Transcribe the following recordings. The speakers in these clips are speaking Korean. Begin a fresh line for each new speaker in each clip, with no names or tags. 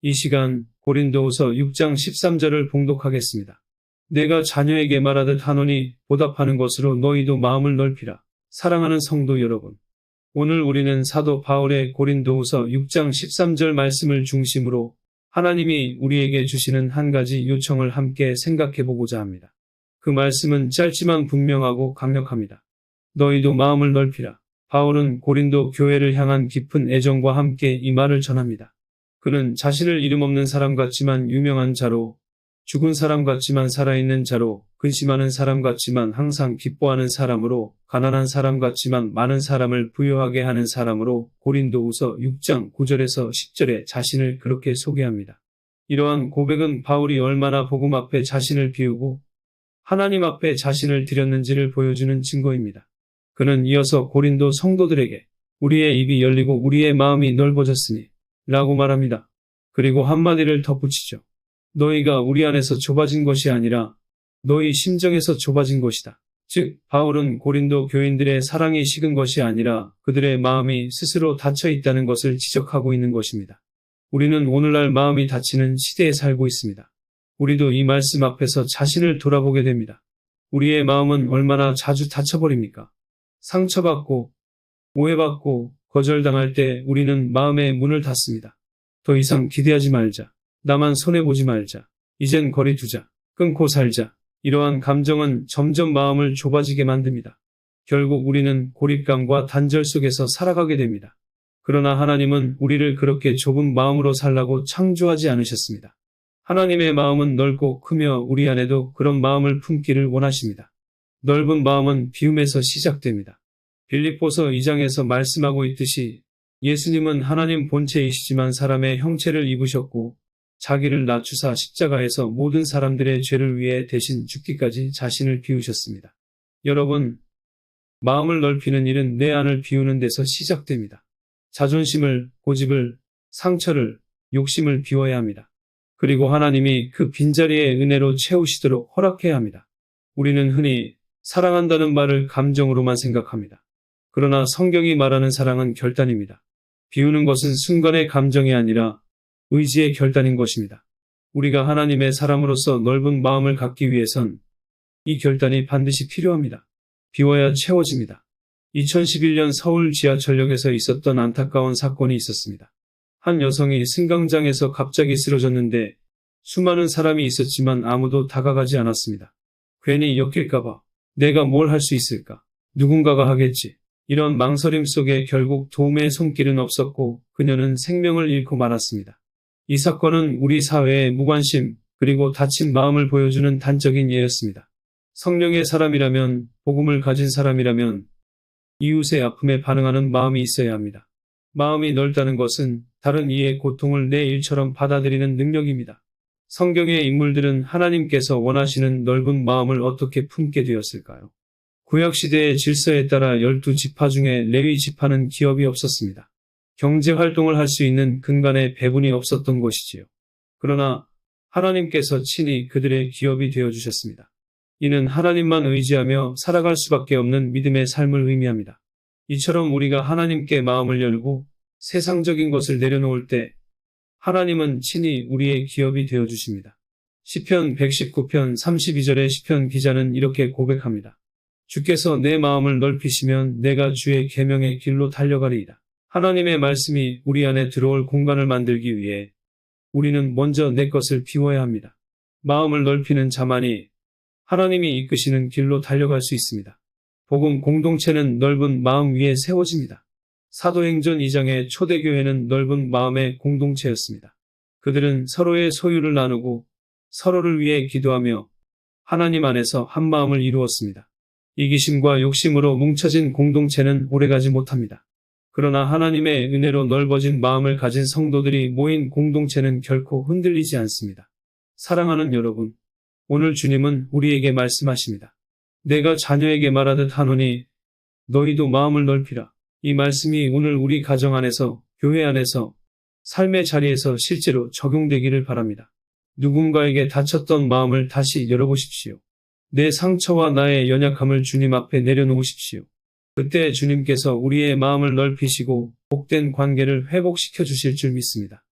이 시간 고린도후서 6장 13절을 봉독하겠습니다. 내가 자녀에게 말하듯 하노니 보답하는 것으로 너희도 마음을 넓히라. 사랑하는 성도 여러분. 오늘 우리는 사도 바울의 고린도후서 6장 13절 말씀을 중심으로 하나님이 우리에게 주시는 한 가지 요청을 함께 생각해 보고자 합니다. 그 말씀은 짧지만 분명하고 강력합니다. 너희도 마음을 넓히라. 바울은 고린도 교회를 향한 깊은 애정과 함께 이 말을 전합니다. 그는 자신을 이름 없는 사람 같지만 유명한 자로, 죽은 사람 같지만 살아있는 자로, 근심하는 사람 같지만 항상 기뻐하는 사람으로, 가난한 사람 같지만 많은 사람을 부여하게 하는 사람으로 고린도후서 6장 9절에서 10절에 자신을 그렇게 소개합니다. 이러한 고백은 바울이 얼마나 복음 앞에 자신을 비우고 하나님 앞에 자신을 드렸는지를 보여주는 증거입니다. 그는 이어서 고린도 성도들에게 우리의 입이 열리고 우리의 마음이 넓어졌으니 라고 말합니다. 그리고 한마디를 덧붙이죠. 너희가 우리 안에서 좁아진 것이 아니라 너희 심정에서 좁아진 것이다. 즉, 바울은 고린도 교인들의 사랑이 식은 것이 아니라 그들의 마음이 스스로 닫혀 있다는 것을 지적하고 있는 것입니다. 우리는 오늘날 마음이 닫히는 시대에 살고 있습니다. 우리도 이 말씀 앞에서 자신을 돌아보게 됩니다. 우리의 마음은 얼마나 자주 닫혀버립니까? 상처받고, 오해받고, 거절당할 때 우리는 마음의 문을 닫습니다. 더 이상 기대하지 말자. 나만 손해보지 말자. 이젠 거리 두자. 끊고 살자. 이러한 감정은 점점 마음을 좁아지게 만듭니다. 결국 우리는 고립감과 단절 속에서 살아가게 됩니다. 그러나 하나님은 우리를 그렇게 좁은 마음으로 살라고 창조하지 않으셨습니다. 하나님의 마음은 넓고 크며 우리 안에도 그런 마음을 품기를 원하십니다. 넓은 마음은 비움에서 시작됩니다. 빌립보서 2장에서 말씀하고 있듯이 예수님은 하나님 본체이시지만 사람의 형체를 입으셨고 자기를 낮추사 십자가에서 모든 사람들의 죄를 위해 대신 죽기까지 자신을 비우셨습니다. 여러분, 마음을 넓히는 일은 내 안을 비우는 데서 시작됩니다. 자존심을, 고집을, 상처를, 욕심을 비워야 합니다. 그리고 하나님이 그 빈자리에 은혜로 채우시도록 허락해야 합니다. 우리는 흔히 사랑한다는 말을 감정으로만 생각합니다. 그러나 성경이 말하는 사랑은 결단입니다. 비우는 것은 순간의 감정이 아니라 의지의 결단인 것입니다. 우리가 하나님의 사람으로서 넓은 마음을 갖기 위해선 이 결단이 반드시 필요합니다. 비워야 채워집니다. 2011년 서울 지하철역에서 있었던 안타까운 사건이 있었습니다. 한 여성이 승강장에서 갑자기 쓰러졌는데 수많은 사람이 있었지만 아무도 다가가지 않았습니다. 괜히 엮일까봐 내가 뭘 할 수 있을까? 누군가가 하겠지. 이런 망설임 속에 결국 도움의 손길은 없었고 그녀는 생명을 잃고 말았습니다. 이 사건은 우리 사회의 무관심 그리고 다친 마음을 보여주는 단적인 예였습니다. 성령의 사람이라면 복음을 가진 사람이라면 이웃의 아픔에 반응하는 마음이 있어야 합니다. 마음이 넓다는 것은 다른 이의 고통을 내 일처럼 받아들이는 능력입니다. 성경의 인물들은 하나님께서 원하시는 넓은 마음을 어떻게 품게 되었을까요? 구약시대의 질서에 따라 열두 지파 중에 레위 지파는 기업이 없었습니다. 경제 활동을 할 수 있는 근간의 배분이 없었던 것이지요. 그러나 하나님께서 친히 그들의 기업이 되어 주셨습니다. 이는 하나님만 의지하며 살아갈 수밖에 없는 믿음의 삶을 의미합니다. 이처럼 우리가 하나님께 마음을 열고 세상적인 것을 내려놓을 때 하나님은 친히 우리의 기업이 되어 주십니다. 시편 119편 32절의 시편 기자는 이렇게 고백합니다. 주께서 내 마음을 넓히시면 내가 주의 계명의 길로 달려가리이다. 하나님의 말씀이 우리 안에 들어올 공간을 만들기 위해 우리는 먼저 내 것을 비워야 합니다. 마음을 넓히는 자만이 하나님이 이끄시는 길로 달려갈 수 있습니다. 복음 공동체는 넓은 마음 위에 세워집니다. 사도행전 2장의 초대교회는 넓은 마음의 공동체였습니다. 그들은 서로의 소유를 나누고 서로를 위해 기도하며 하나님 안에서 한 마음을 이루었습니다. 이기심과 욕심으로 뭉쳐진 공동체는 오래가지 못합니다. 그러나 하나님의 은혜로 넓어진 마음을 가진 성도들이 모인 공동체는 결코 흔들리지 않습니다. 사랑하는 여러분, 오늘 주님은 우리에게 말씀하십니다. 내가 자녀에게 말하듯 하노니 너희도 마음을 넓히라. 이 말씀이 오늘 우리 가정 안에서, 교회 안에서, 삶의 자리에서 실제로 적용되기를 바랍니다. 누군가에게 다쳤던 마음을 다시 열어보십시오. 내 상처와 나의 연약함을 주님 앞에 내려놓으십시오. 그때 주님께서 우리의 마음을 넓히시고 복된 관계를 회복시켜 주실 줄 믿습니다.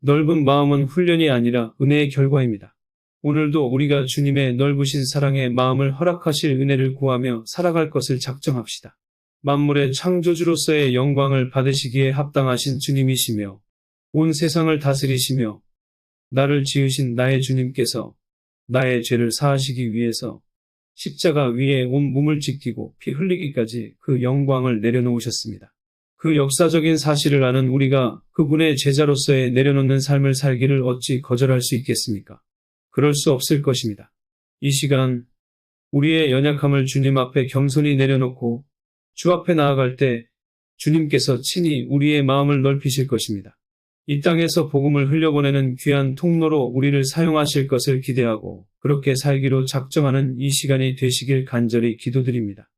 넓은 마음은 훈련이 아니라 은혜의 결과입니다. 오늘도 우리가 주님의 넓으신 사랑의 마음을 허락하실 은혜를 구하며 살아갈 것을 작정합시다. 만물의 창조주로서의 영광을 받으시기에 합당하신 주님이시며 온 세상을 다스리시며 나를 지으신 나의 주님께서 나의 죄를 사하시기 위해서 십자가 위에 온 몸을 지키고 피 흘리기까지 그 영광을 내려놓으셨습니다. 그 역사적인 사실을 아는 우리가 그분의 제자로서의 내려놓는 삶을 살기를 어찌 거절할 수 있겠습니까? 그럴 수 없을 것입니다. 이 시간 우리의 연약함을 주님 앞에 겸손히 내려놓고 주 앞에 나아갈 때 주님께서 친히 우리의 마음을 넓히실 것입니다. 이 땅에서 복음을 흘려보내는 귀한 통로로 우리를 사용하실 것을 기대하고 그렇게 살기로 작정하는 이 시간이 되시길 간절히 기도드립니다.